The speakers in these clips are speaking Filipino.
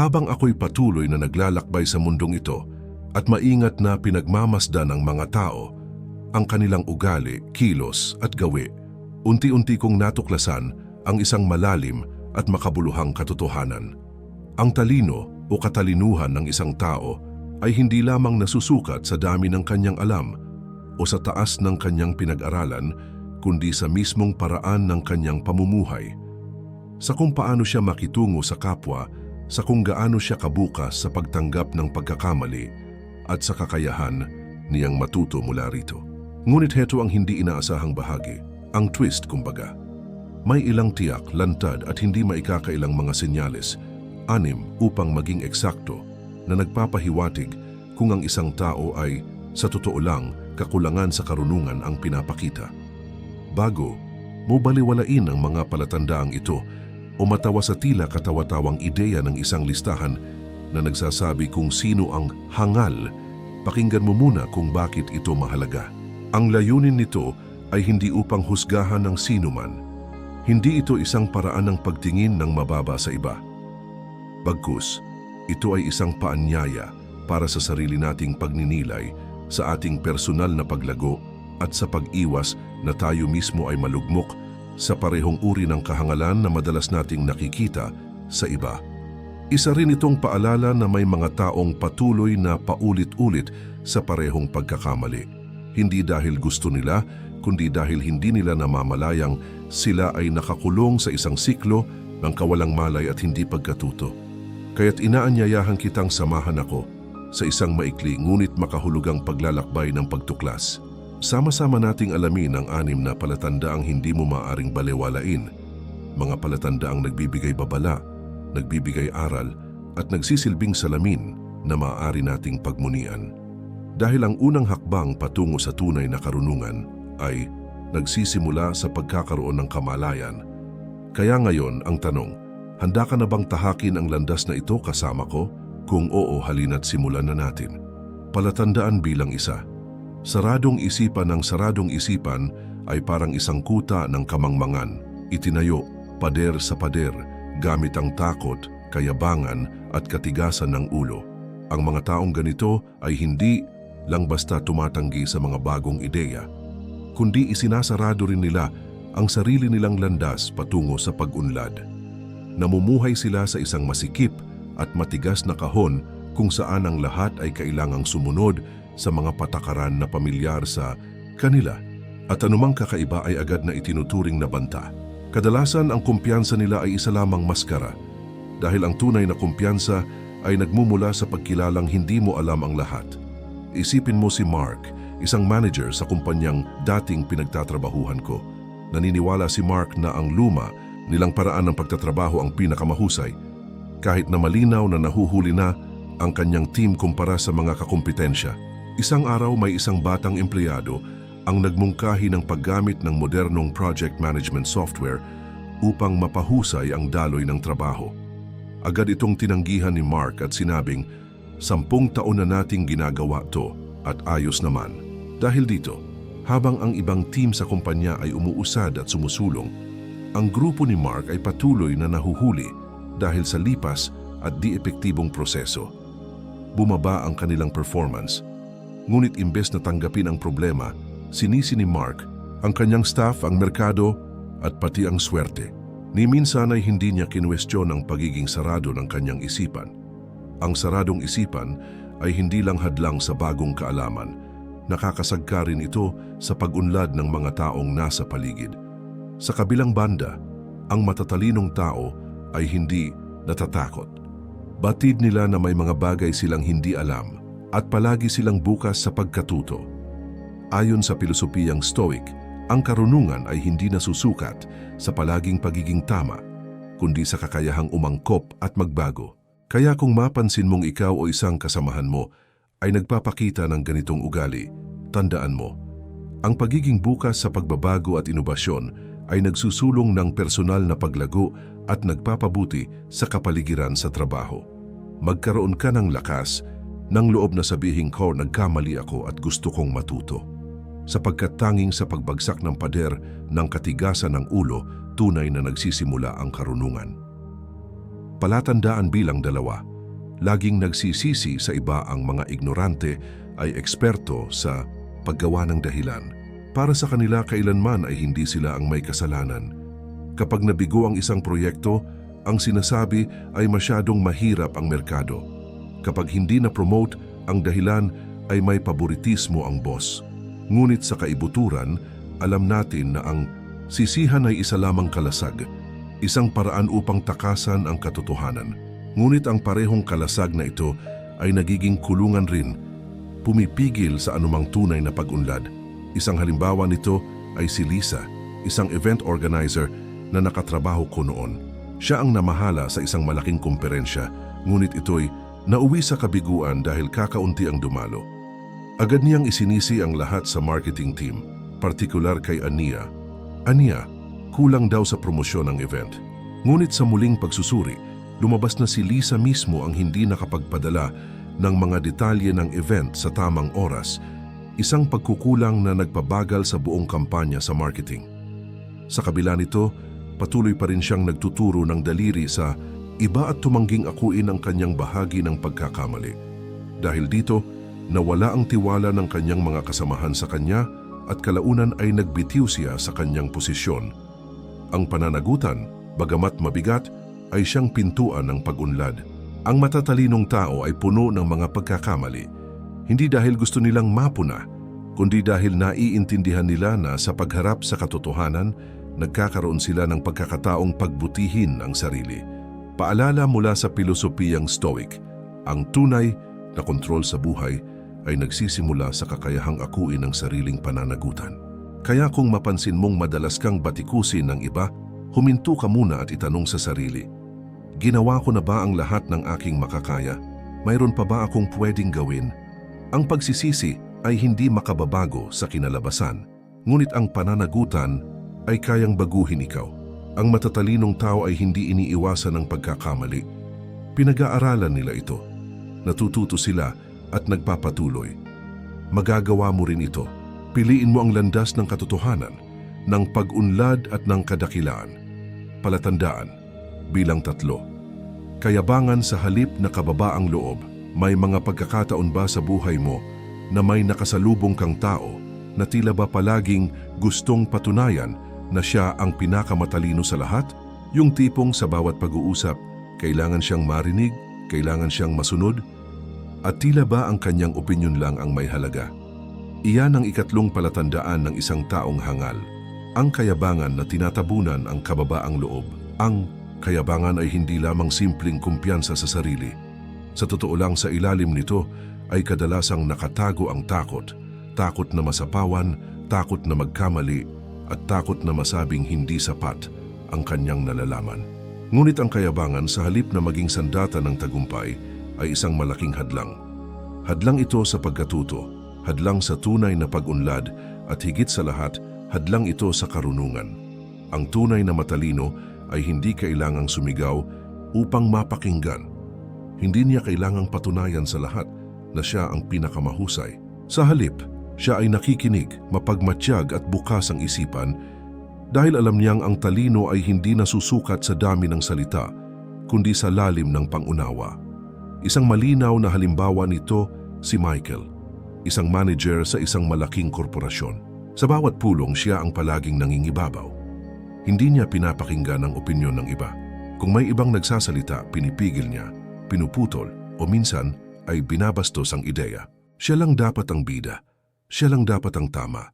Habang ako'y patuloy na naglalakbay sa mundong ito at maingat na pinagmamasdan ng mga tao, ang kanilang ugali, kilos at gawi, unti-unti kong natuklasan ang isang malalim at makabuluhang katotohanan. Ang talino o katalinuhan ng isang tao ay hindi lamang nasusukat sa dami ng kanyang alam o sa taas ng kanyang pinag-aralan, kundi sa mismong paraan ng kanyang pamumuhay. Sa kung paano siya makitungo sa kapwa, sa kung gaano siya kabukas sa pagtanggap ng pagkakamali at sa kakayahan niyang matuto mula rito. Ngunit heto ang hindi inaasahang bahagi, ang twist kumbaga. May ilang tiyak, lantad at hindi maikakailang mga senyales, anim upang maging eksakto, na nagpapahiwatig kung ang isang tao ay, sa totoo lang, kakulangan sa karunungan ang pinapakita. Bago, mo baliwalain ang mga palatandaang ito o matawa sa tila katawa-tawang ideya ng isang listahan na nagsasabi kung sino ang hangal, pakinggan mo muna kung bakit ito mahalaga. Ang layunin nito ay hindi upang husgahan ng sino man. Hindi ito isang paraan ng pagtingin ng mababa sa iba. Bagkus, ito ay isang paanyaya para sa sarili nating pagninilay sa ating personal na paglago at sa pag-iwas na tayo mismo ay malugmok sa parehong uri ng kahangalan na madalas nating nakikita sa iba. Isa rin itong paalala na may mga taong patuloy na paulit-ulit sa parehong pagkakamali. Hindi dahil gusto nila, kundi dahil hindi nila namamalayang sila ay nakakulong sa isang siklo ng kawalang malay at hindi pagkatuto. Kaya't inaanyayahan kitang samahan ako sa isang maikli ngunit makahulugang paglalakbay ng pagtuklas. Sama-sama nating alamin ang anim na palatandaang hindi mo maaring balewalain. Mga palatandaang nagbibigay babala, nagbibigay aral, at nagsisilbing salamin na maaari nating pagmunian. Dahil ang unang hakbang patungo sa tunay na karunungan ay nagsisimula sa pagkakaroon ng kamalayan. Kaya ngayon ang tanong, handa ka na bang tahakin ang landas na ito kasama ko? Kung oo, halina't simulan na natin. Palatandaan bilang isa. Saradong isipan ng saradong isipan ay parang isang kuta ng kamangmangan, itinayo, pader sa pader, gamit ang takot, kayabangan at katigasan ng ulo. Ang mga taong ganito ay hindi lang basta tumatanggi sa mga bagong ideya, kundi isinasarado rin nila ang sarili nilang landas patungo sa pag-unlad. Namumuhay sila sa isang masikip at matigas na kahon kung saan ang lahat ay kailangang sumunod sa mga patakaran na pamilyar sa kanila at anumang kakaiba ay agad na itinuturing na banta. Kadalasan ang kumpiyansa nila ay isa lamang maskara dahil ang tunay na kumpiyansa ay nagmumula sa pagkilalang hindi mo alam ang lahat. Isipin mo si Mark, isang manager sa kumpanyang dating pinagtatrabahuhan ko. Naniniwala si Mark na ang luma nilang paraan ng pagtatrabaho ang pinakamahusay kahit na malinaw na nahuhuli na ang kanyang team kumpara sa mga kakumpetensya. Isang araw may isang batang empleyado ang nagmungkahi ng paggamit ng modernong project management software upang mapahusay ang daloy ng trabaho. Agad itong tinanggihan ni Mark at sinabing, sampung taon na nating ginagawa to at ayos naman. Dahil dito, habang ang ibang team sa kumpanya ay umuusad at sumusulong, ang grupo ni Mark ay patuloy na nahuhuli dahil sa lipas at di epektibong proseso. Bumaba ang kanilang performance Ngunit imbes na tanggapin ang problema, sinisi ni Mark ang kanyang staff, ang merkado at pati ang swerte. Ni minsan ay hindi niya kinwestiyon ang pagiging sarado ng kanyang isipan. Ang saradong isipan ay hindi lang hadlang sa bagong kaalaman, nakakasagka rin ito sa pag-unlad ng mga taong nasa paligid. Sa kabilang banda, ang matatalinong tao ay hindi natatakot. Batid nila na may mga bagay silang hindi alam at palagi silang bukas sa pagkatuto. Ayon sa pilosopiyang Stoic, ang karunungan ay hindi nasusukat sa palaging pagiging tama, kundi sa kakayahang umangkop at magbago. Kaya kung mapansin mong ikaw o isang kasamahan mo ay nagpapakita ng ganitong ugali, tandaan mo, ang pagiging bukas sa pagbabago at inobasyon ay nagsusulong ng personal na paglago at nagpapabuti sa kapaligiran sa trabaho. Magkaroon ka ng lakas nang loob na sabihin ko nagkamali ako at gusto kong matuto. Sapagkat tanging sa pagbagsak ng pader ng katigasan ng ulo, tunay na nagsisimula ang karunungan. Palatandaan bilang dalawa, laging nagsisisi sa iba ang mga ignorante ay eksperto sa paggawa ng dahilan. Para sa kanila kailanman ay hindi sila ang may kasalanan. Kapag nabigo ang isang proyekto, ang sinasabi ay masyadong mahirap ang merkado. Kapag hindi na-promote, ang dahilan ay may paboritismo ang boss. Ngunit sa kaibuturan, alam natin na ang sisihan ay isa lamang kalasag, isang paraan upang takasan ang katotohanan. Ngunit ang parehong kalasag na ito ay nagiging kulungan rin, pumipigil sa anumang tunay na pag-unlad. Isang halimbawa nito ay si Lisa, isang event organizer na nakatrabaho ko noon. Siya ang namahala sa isang malaking kumperensya, ngunit ito'y nauwi sa kabiguan dahil kakaunti ang dumalo. Agad niyang isinisi ang lahat sa marketing team, partikular kay Ania. Ania, kulang daw sa promosyon ng event. Ngunit sa muling pagsusuri, lumabas na si Lisa mismo ang hindi nakapagpadala ng mga detalye ng event sa tamang oras, isang pagkukulang na nagpabagal sa buong kampanya sa marketing. Sa kabila nito, patuloy pa rin siyang nagtuturo ng daliri sa iba at tumangging akuin ang kanyang bahagi ng pagkakamali. Dahil dito, nawala ang tiwala ng kanyang mga kasamahan sa kanya at kalaunan ay nagbitiw siya sa kanyang posisyon. Ang pananagutan, bagamat mabigat, ay siyang pintuan ng pag-unlad. Ang matatalinong tao ay puno ng mga pagkakamali, hindi dahil gusto nilang mapuna, kundi dahil naiintindihan nila na sa pagharap sa katotohanan, nagkakaroon sila ng pagkakataong pagbutihin ang sarili. Paalala mula sa pilosopiyang Stoic, ang tunay na kontrol sa buhay ay nagsisimula sa kakayahang akuin ang sariling pananagutan. Kaya kung mapansin mong madalas kang batikusin ng iba, huminto ka muna at itanong sa sarili, Ginawa ko na ba ang lahat ng aking makakaya? Mayroon pa ba akong pwedeng gawin? Ang pagsisisi ay hindi makababago sa kinalabasan, ngunit ang pananagutan ay kayang baguhin ikaw. Ang matatalinong tao ay hindi iniiwasan ng pagkakamali. Pinag-aaralan nila ito. Natututo sila at nagpapatuloy. Magagawa mo rin ito. Piliin mo ang landas ng katotohanan, ng pag-unlad at ng kadakilaan. Palatandaan, bilang tatlo. Kayabangan sa halip na kababaang loob, may mga pagkakataon ba sa buhay mo na may nakasalubong kang tao na tila ba palaging gustong patunayan na siya ang pinakamatalino sa lahat? Yung tipong sa bawat pag-uusap, kailangan siyang marinig, kailangan siyang masunod, at tila ba ang kanyang opinyon lang ang may halaga? Iyan ang ikatlong palatandaan ng isang taong hangal, ang kayabangan na tinatabunan ang kababaang loob, ang Kayabangan ay hindi lamang simpleng kumpiyansa sa sarili. Sa totoo lang sa ilalim nito ay kadalasang nakatago ang takot. Takot na masapawan, takot na magkamali, at takot na masabing hindi sapat ang kanyang nalalaman. Ngunit ang kayabangan sa halip na maging sandata ng tagumpay ay isang malaking hadlang. Hadlang ito sa pagkatuto, hadlang sa tunay na pag-unlad at higit sa lahat, hadlang ito sa karunungan. Ang tunay na matalino ay hindi kailangang sumigaw upang mapakinggan. Hindi niya kailangang patunayan sa lahat na siya ang pinakamahusay. Sa halip, siya ay nakikinig, mapagmatsyag at bukas ang isipan dahil alam niyang ang talino ay hindi nasusukat sa dami ng salita, kundi sa lalim ng pangunawa. Isang malinaw na halimbawa nito si Michael, isang manager sa isang malaking korporasyon. Sa bawat pulong siya ang palaging nangingibabaw. Hindi niya pinapakinggan ang opinyon ng iba. Kung may ibang nagsasalita, pinipigil niya, pinuputol o minsan ay binabastos ang ideya. Siya lang dapat ang bida. Siya lang dapat ang tama.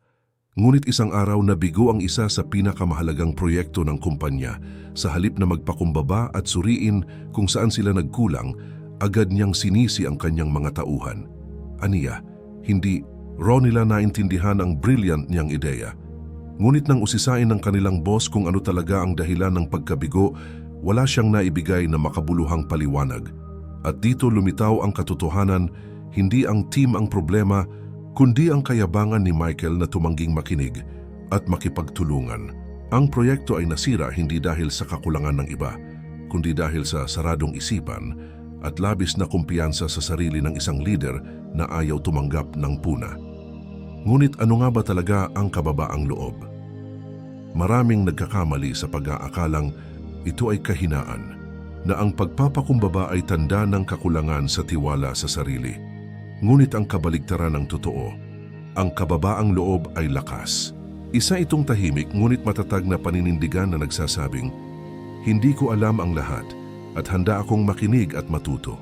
Ngunit isang araw nabigo ang isa sa pinakamahalagang proyekto ng kumpanya sa halip na magpakumbaba at suriin kung saan sila nagkulang, agad niyang sinisi ang kanyang mga tauhan. Aniya, hindi raw nila naintindihan ang brilliant niyang ideya. Ngunit nang usisain ng kanilang boss kung ano talaga ang dahilan ng pagkabigo, wala siyang naibigay na makabuluhang paliwanag. At dito lumitaw ang katotohanan, hindi ang team ang problema, kundi ang kayabangan ni Michael na tumangging makinig at makipagtulungan. Ang proyekto ay nasira hindi dahil sa kakulangan ng iba, kundi dahil sa saradong isipan at labis na kumpiyansa sa sarili ng isang leader na ayaw tumanggap ng puna. Ngunit ano nga ba talaga ang kababaang loob? Maraming nagkakamali sa pag-aakalang ito ay kahinaan. na ang pagpapakumbaba ay tanda ng kakulangan sa tiwala sa sarili. Ngunit ang kabaligtaran ng totoo, ang kababaang loob ay lakas. Isa itong tahimik ngunit matatag na paninindigan na nagsasabing, Hindi ko alam ang lahat at handa akong makinig at matuto.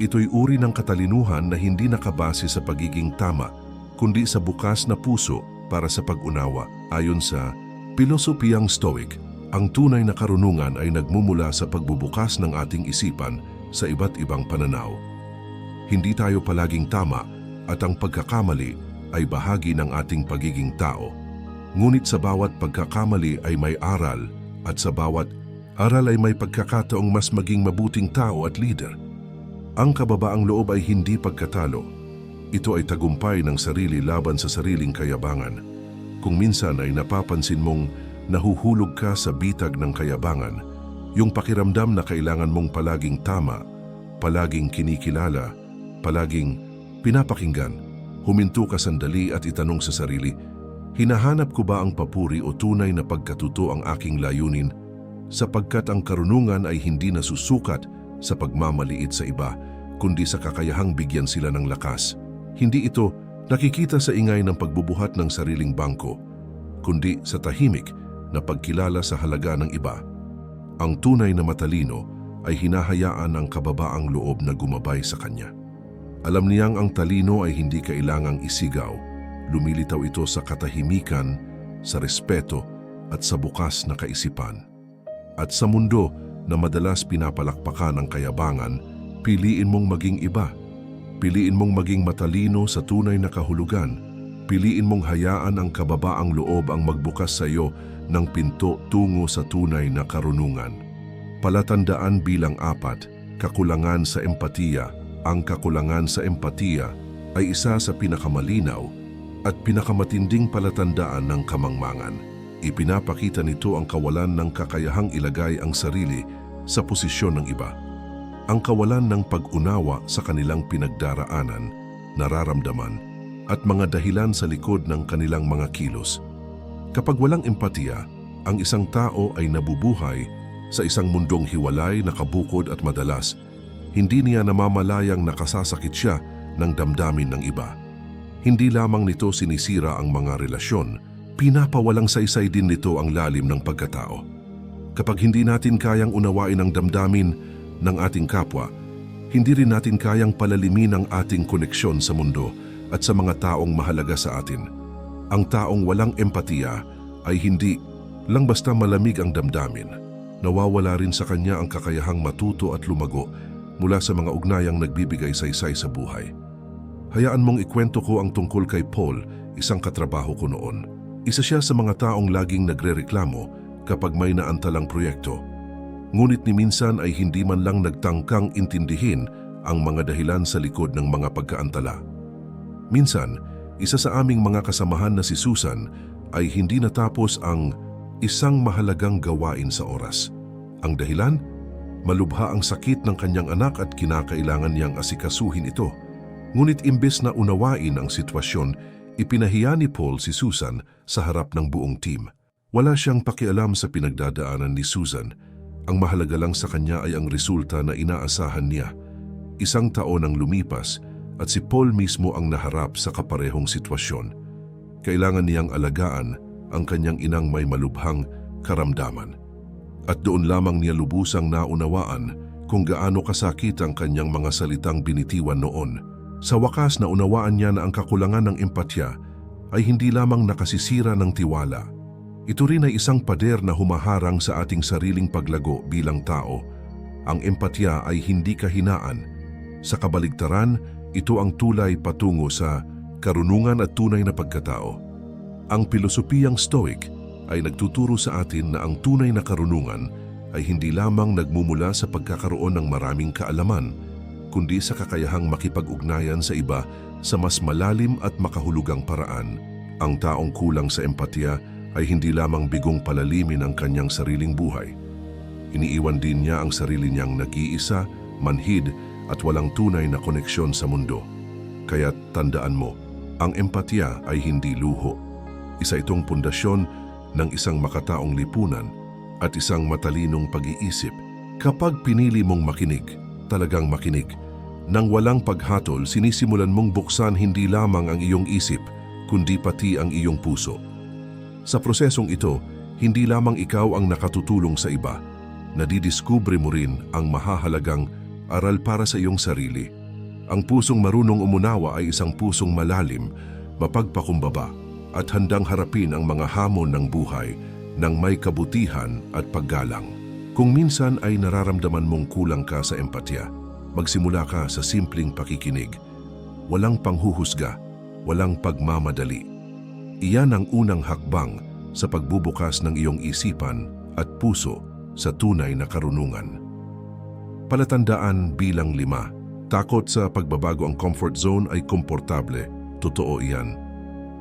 Ito'y uri ng katalinuhan na hindi nakabase sa pagiging tama, kundi sa bukas na puso para sa pag-unawa. Ayon sa Pilosopiyang Stoic, ang tunay na karunungan ay nagmumula sa pagbubukas ng ating isipan sa iba't ibang pananaw. Hindi tayo palaging tama at ang pagkakamali ay bahagi ng ating pagiging tao. Ngunit sa bawat pagkakamali ay may aral at sa bawat aral ay may pagkakataong mas maging mabuting tao at leader. Ang kababaang loob ay hindi pagkatalo. Ito ay tagumpay ng sarili laban sa sariling kayabangan. Kung minsan ay napapansin mong nahuhulog ka sa bitag ng kayabangan, yung pakiramdam na kailangan mong palaging tama, palaging kinikilala, palaging pinapakinggan, huminto ka sandali at itanong sa sarili, hinahanap ko ba ang papuri o tunay na pagkatuto ang aking layunin sapagkat ang karunungan ay hindi nasusukat sa pagmamaliit sa iba, kundi sa kakayahang bigyan sila ng lakas. Hindi ito nakikita sa ingay ng pagbubuhat ng sariling bangko, kundi sa tahimik na pagkilala sa halaga ng iba. Ang tunay na matalino ay hinahayaan ang kababaang loob na gumabay sa kanya. Alam niyang ang talino ay hindi kailangang isigaw. Lumilitaw ito sa katahimikan, sa respeto at sa bukas na kaisipan. At sa mundo na madalas pinapalakpakan ng kayabangan, piliin mong maging iba. Piliin mong maging matalino sa tunay na kahulugan. Piliin mong hayaan ang kababaang loob ang magbukas sa iyo ng pinto tungo sa tunay na karunungan. Palatandaan bilang apat, kakulangan sa empatiya. Ang kakulangan sa empatiya ay isa sa pinakamalinaw at pinakamatinding palatandaan ng kamangmangan. Ipinapakita nito ang kawalan ng kakayahang ilagay ang sarili sa posisyon ng iba. Ang kawalan ng pag-unawa sa kanilang pinagdaraanan, nararamdaman, at mga dahilan sa likod ng kanilang mga kilos. Kapag walang empatiya, ang isang tao ay nabubuhay sa isang mundong hiwalay, nakabukod at madalas, hindi niya namamalayang nakasasakit siya ng damdamin ng iba. Hindi lamang nito sinisira ang mga relasyon, pinapawalang saysay din nito ang lalim ng pagkatao. Kapag hindi natin kayang unawain ang damdamin ng ating kapwa, hindi rin natin kayang palalimin ang ating koneksyon sa mundo at sa mga taong mahalaga sa atin. Ang taong walang empatiya ay hindi lang basta malamig ang damdamin. Nawawala rin sa kanya ang kakayahang matuto at lumago mula sa mga ugnayang nagbibigay saysay sa buhay. Hayaan mong ikwento ko ang tungkol kay Paul, isang katrabaho ko noon. Isa siya sa mga taong laging nagrereklamo kapag may naantalang proyekto. Ngunit ni minsan ay hindi man lang nagtangkang intindihin ang mga dahilan sa likod ng mga pagkaantala. Minsan, isa sa aming mga kasamahan na si Susan ay hindi natapos ang isang mahalagang gawain sa oras. Ang dahilan? Malubha ang sakit ng kanyang anak at kinakailangan niyang asikasuhin ito. Ngunit imbes na unawain ang sitwasyon, ipinahiya ni Paul si Susan sa harap ng buong team. Wala siyang pakialam sa pinagdadaanan ni Susan. Ang mahalaga lang sa kanya ay ang resulta na inaasahan niya. Isang taon ang lumipas at si Paul mismo ang naharap sa kaparehong sitwasyon. Kailangan niyang alagaan ang kanyang inang may malubhang karamdaman. At doon lamang niya lubusang naunawaan kung gaano kasakit ang kanyang mga salitang binitiwan noon. Sa wakas na unawaan niya na ang kakulangan ng empatya ay hindi lamang nakasisira ng tiwala. Ito rin ay isang pader na humaharang sa ating sariling paglago bilang tao. Ang empatya ay hindi kahinaan. Sa kabaligtaran, ito ang tulay patungo sa karunungan at tunay na pagkatao. Ang pilosopiyang Stoic ay nagtuturo sa atin na ang tunay na karunungan ay hindi lamang nagmumula sa pagkakaroon ng maraming kaalaman, kundi sa kakayahang makipag-ugnayan sa iba sa mas malalim at makahulugang paraan. Ang taong kulang sa empatya ay hindi lamang bigong palalimin ang kanyang sariling buhay. Iniiwan din niya ang sarili niyang nag-iisa, manhid at walang tunay na koneksyon sa mundo. Kaya tandaan mo, ang empatya ay hindi luho. Isa itong pundasyon ng isang makataong lipunan at isang matalinong pag-iisip. Kapag pinili mong makinig, talagang makinig, nang walang paghatol, sinisimulan mong buksan hindi lamang ang iyong isip, kundi pati ang iyong puso. Sa prosesong ito, hindi lamang ikaw ang nakatutulong sa iba, nadidiskubre mo rin ang mahahalagang aral para sa iyong sarili. Ang pusong marunong umunawa ay isang pusong malalim, mapagpakumbaba, at handang harapin ang mga hamon ng buhay ng may kabutihan at paggalang. Kung minsan ay nararamdaman mong kulang ka sa empatya, magsimula ka sa simpleng pakikinig. Walang panghuhusga, walang pagmamadali. Iyan ang unang hakbang sa pagbubukas ng iyong isipan at puso sa tunay na karunungan. Palatandaan bilang lima. Takot sa pagbabago ang comfort zone ay komportable. Totoo iyan.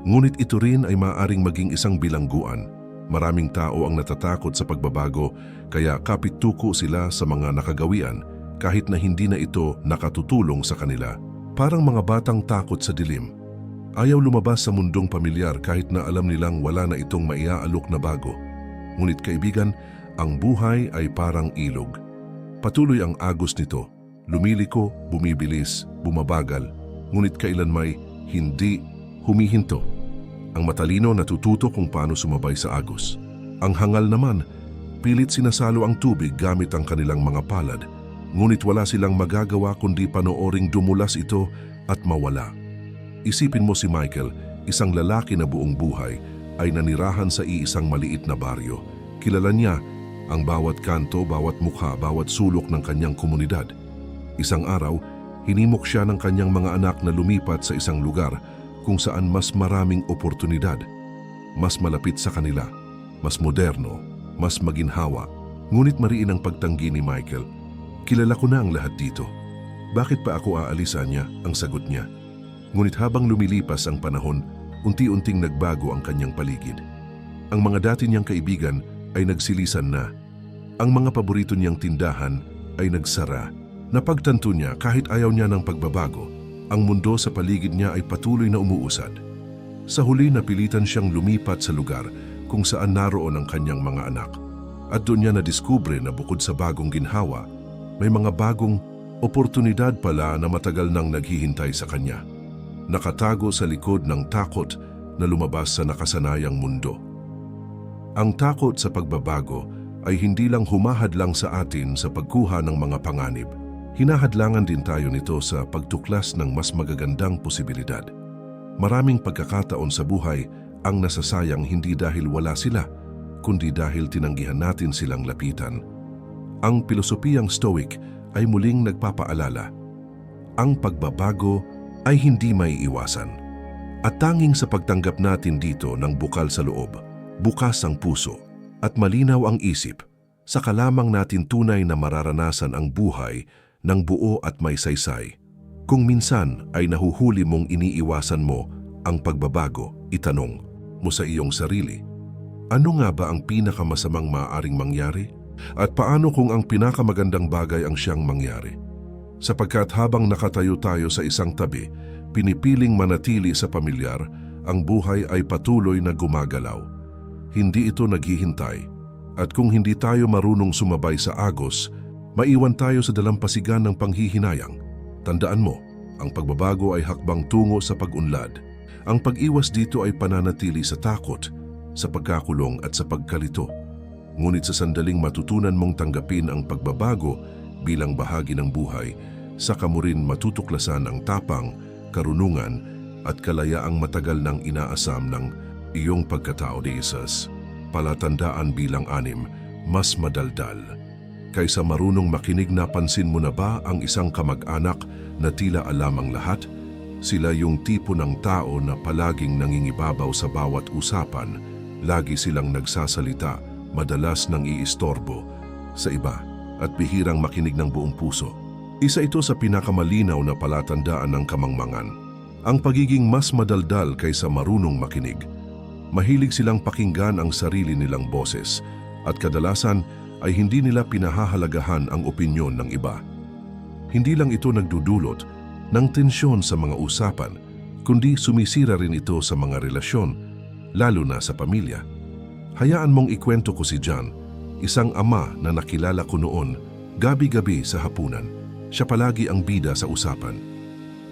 Ngunit ito rin ay maaaring maging isang bilangguan. Maraming tao ang natatakot sa pagbabago kaya kapit-tuko sila sa mga nakagawian kahit na hindi na ito nakatutulong sa kanila. Parang mga batang takot sa dilim. Ayaw lumabas sa mundong pamilyar kahit na alam nilang wala na itong maiaalok na bago. Ngunit kaibigan, ang buhay ay parang ilog. Patuloy ang agos nito. Lumiliko, bumibilis, bumabagal, ngunit kailan may hindi humihinto. Ang matalino natututo kung paano sumabay sa agos. Ang hangal naman, pilit sinasalo ang tubig gamit ang kanilang mga palad, ngunit wala silang magagawa kundi panooring dumulas ito at mawala. Isipin mo si Michael, isang lalaki na buong buhay, ay nanirahan sa iisang maliit na baryo. Kilala niya ang bawat kanto, bawat mukha, bawat sulok ng kanyang komunidad. Isang araw, hinimok siya ng kanyang mga anak na lumipat sa isang lugar kung saan mas maraming oportunidad, mas malapit sa kanila, mas moderno, mas maginhawa. Ngunit mariin ang pagtanggi ni Michael. Kilala ko na ang lahat dito. Bakit pa ako aalisan niya? Ang sagot niya. Ngunit habang lumilipas ang panahon, unti-unting nagbago ang kanyang paligid. Ang mga dati niyang kaibigan ay nagsilisan na. Ang mga paborito niyang tindahan ay nagsara. Napagtanto niya kahit ayaw niya ng pagbabago, ang mundo sa paligid niya ay patuloy na umuusad. Sa huli napilitan siyang lumipat sa lugar kung saan naroon ang kanyang mga anak. At doon niya nadiskubre na bukod sa bagong ginhawa, may mga bagong oportunidad pala na matagal nang naghihintay sa kanya. Nakatago sa likod ng takot na lumabas sa nakasanayang mundo. Ang takot sa pagbabago ay hindi lang humahad lang sa atin sa pagkuha ng mga panganib. Hinahadlangan din tayo nito sa pagtuklas ng mas magagandang posibilidad. Maraming pagkakataon sa buhay ang nasasayang hindi dahil wala sila, kundi dahil tinanggihan natin silang lapitan. Ang pilosopiyang Stoic ay muling nagpapaalala. Ang pagbabago ay hindi may iwasan. At tanging sa pagtanggap natin dito ng bukal sa loob, bukas ang puso, at malinaw ang isip, saka lamang natin tunay na mararanasan ang buhay ng buo at may saysay. Kung minsan ay nahuhuli mong iniiwasan mo ang pagbabago, itanong mo sa iyong sarili, ano nga ba ang pinakamasamang maaaring mangyari? At paano kung ang pinakamagandang bagay ang siyang mangyari? Sapagkat habang nakatayo tayo sa isang tabi, pinipiling manatili sa pamilyar, ang buhay ay patuloy na gumagalaw. Hindi ito naghihintay. At kung hindi tayo marunong sumabay sa agos, maiwan tayo sa dalampasigan ng panghihinayang. Tandaan mo, ang pagbabago ay hakbang tungo sa pag-unlad. Ang pag-iwas dito ay pananatili sa takot, sa pagkakulong at sa pagkalito. Ngunit sa sandaling matutunan mong tanggapin ang pagbabago bilang bahagi ng buhay, saka mo rin matutuklasan ang tapang, karunungan at kalayaang matagal nang inaasam ng iyong pagkatao ni Jesus. Palatandaan bilang anim, mas madaldal. Kaysa marunong makinig napansin mo na ba ang isang kamag-anak na tila alam ang lahat? Sila yung tipo ng tao na palaging nangingibabaw sa bawat usapan, lagi silang nagsasalita, madalas nang iistorbo sa iba at bihirang makinig ng buong puso. Isa ito sa pinakamalinaw na palatandaan ng kamangmangan. Ang pagiging mas madaldal kaysa marunong makinig. Mahilig silang pakinggan ang sarili nilang boses at kadalasan ay hindi nila pinahahalagahan ang opinyon ng iba. Hindi lang ito nagdudulot ng tensyon sa mga usapan, kundi sumisira rin ito sa mga relasyon, lalo na sa pamilya. Hayaan mong ikwento ko si John, isang ama na nakilala ko noon Gabi-gabi sa hapunan, siya palagi ang bida sa usapan.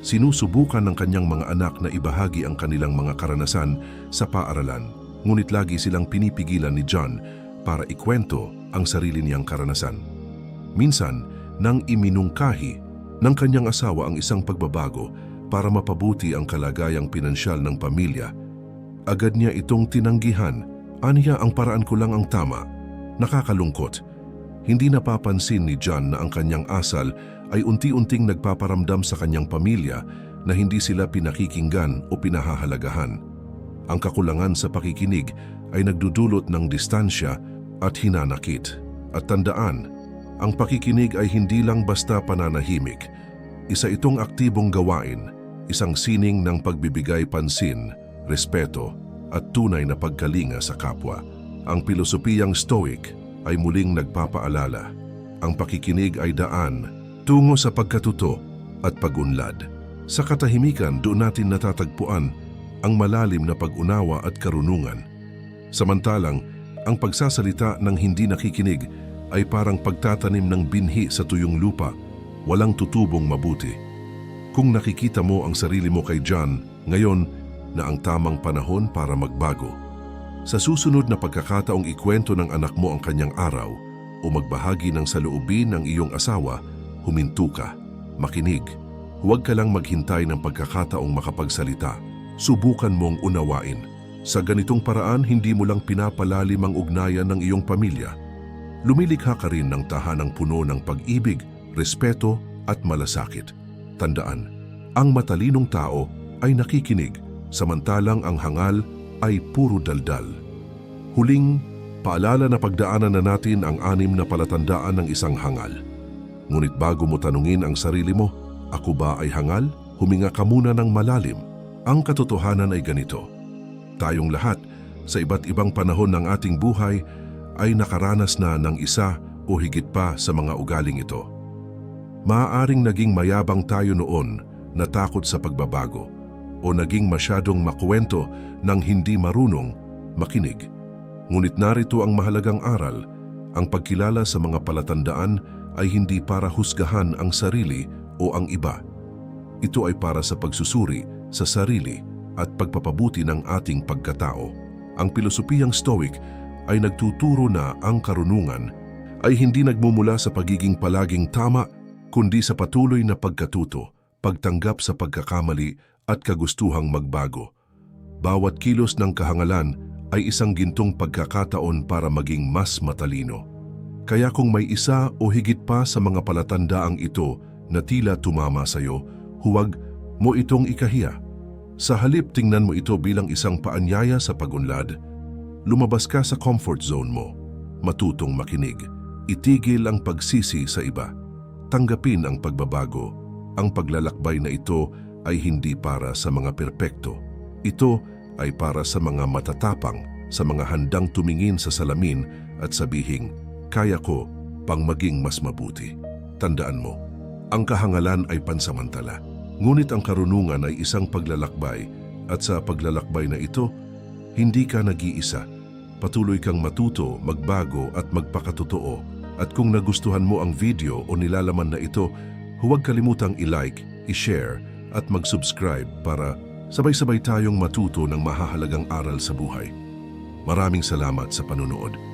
Sinusubukan ng kanyang mga anak na ibahagi ang kanilang mga karanasan sa paaralan, ngunit lagi silang pinipigilan ni John para ikwento ang sarili niyang karanasan. Minsan, nang iminungkahi ng kanyang asawa ang isang pagbabago para mapabuti ang kalagayang pinansyal ng pamilya, agad niya itong tinanggihan. Aniya ang paraan ko lang ang tama. Nakakalungkot. Hindi napapansin ni John na ang kanyang asal ay unti-unting nagpaparamdam sa kanyang pamilya na hindi sila pinakikinggan o pinahahalagahan. Ang kakulangan sa pakikinig ay nagdudulot ng distansya at hinanakit. At tandaan, ang pakikinig ay hindi lang basta pananahimik. Isa itong aktibong gawain, isang sining ng pagbibigay pansin, respeto, at tunay na pagkalinga sa kapwa. Ang pilosopiyang Stoic ay muling nagpapaalala. Ang pakikinig ay daan tungo sa pagkatuto at pagunlad. Sa katahimikan, doon natin natatagpuan ang malalim na pag-unawa at karunungan. Samantalang, ang pagsasalita ng hindi nakikinig ay parang pagtatanim ng binhi sa tuyong lupa, walang tutubong mabuti. Kung nakikita mo ang sarili mo kay John, ngayon na ang tamang panahon para magbago. Sa susunod na pagkakataong ikwento ng anak mo ang kanyang araw o magbahagi ng saloobin ng iyong asawa, huminto ka, makinig. Huwag ka lang maghintay ng pagkakataong makapagsalita. Subukan mong unawain. Sa ganitong paraan, hindi mo lang pinapalalim ang ugnayan ng iyong pamilya. Lumilikha ka rin ng tahanang puno ng pag-ibig, respeto at malasakit. Tandaan, ang matalinong tao ay nakikinig, samantalang ang hangal ay puro daldal. Huling, paalala na pagdaanan na natin ang anim na palatandaan ng isang hangal. Ngunit bago mo tanungin ang sarili mo, ako ba ay hangal? Huminga ka muna ng malalim. Ang katotohanan ay ganito. Tayong lahat, sa iba't ibang panahon ng ating buhay, ay nakaranas na ng isa o higit pa sa mga ugaling ito. Maaaring naging mayabang tayo noon na takot sa pagbabago o naging masyadong makuwento ng hindi marunong makinig. Ngunit narito ang mahalagang aral, ang pagkilala sa mga palatandaan ay hindi para husgahan ang sarili o ang iba. Ito ay para sa pagsusuri sa sarili at pagpapabuti ng ating pagkatao. Ang pilosopiyang Stoic ay nagtuturo na ang karunungan ay hindi nagmumula sa pagiging palaging tama, kundi sa patuloy na pagkatuto, pagtanggap sa pagkakamali at kagustuhang magbago. Bawat kilos ng kahangalan ay isang gintong pagkakataon para maging mas matalino. Kaya kung may isa o higit pa sa mga palatandaang ito na tila tumama sa iyo, huwag mo itong ikahiya. Sa halip tingnan mo ito bilang isang paanyaya sa pagunlad, lumabas ka sa comfort zone mo, matutong makinig, itigil ang pagsisi sa iba, tanggapin ang pagbabago, ang paglalakbay na ito ay hindi para sa mga perpekto. Ito ay para sa mga matatapang, sa mga handang tumingin sa salamin at sabihing, kaya ko pang maging mas mabuti. Tandaan mo, ang kahangalan ay pansamantala. Ngunit ang karunungan ay isang paglalakbay at sa paglalakbay na ito, hindi ka nag-iisa. Patuloy kang matuto, magbago at magpakatotoo. At kung nagustuhan mo ang video o nilalaman na ito, huwag kalimutang i-like, i-share at mag-subscribe para sabay-sabay tayong matuto ng mahahalagang aral sa buhay. Maraming salamat sa panunood.